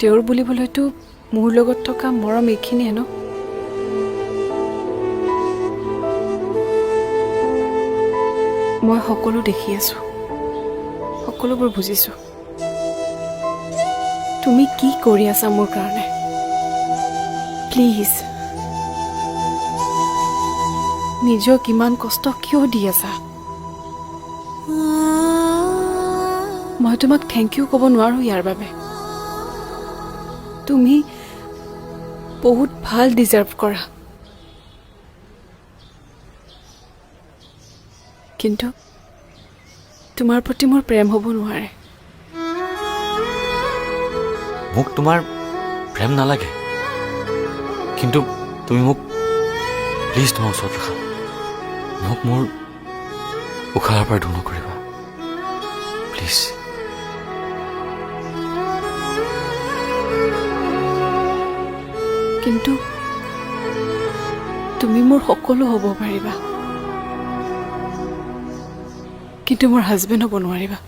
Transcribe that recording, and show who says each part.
Speaker 1: তেওঁৰ বুলিবলৈতো মোৰ লগত থকা মৰম এইখিনিয়ে ন? মই সকলো দেখি আছো। সকলোবোৰ বুজিছো। তুমি কি কৰি আছা মোৰ কাৰণে? প্লিজ নিজক ইমান কষ্ট কিয় দি আছা? মই তোমাক থেংক ইউ ক'ব নোৱাৰো ইয়াৰ বাবে। তুমি বহুত ভাল ডিজাৰ্ভ কৰা। কিন্তু তোমাৰ প্ৰতি মোৰ প্ৰেম হ'ব নোৱাৰে।
Speaker 2: মোক তোমাৰ প্ৰেম নালাগে। কিন্তু তুমি মোক প্লিজ তোমাৰ ওচৰত ৰাখা। মোক মোৰ উশাহৰ পৰা দূৰ নকৰিবা। প্লিজ
Speaker 1: কিন্তু তুমি মোৰ সকলো হ'ব পাৰিবা। কিন্তু মোৰ হাজবেণ্ড হ'ব নোৱাৰিবা।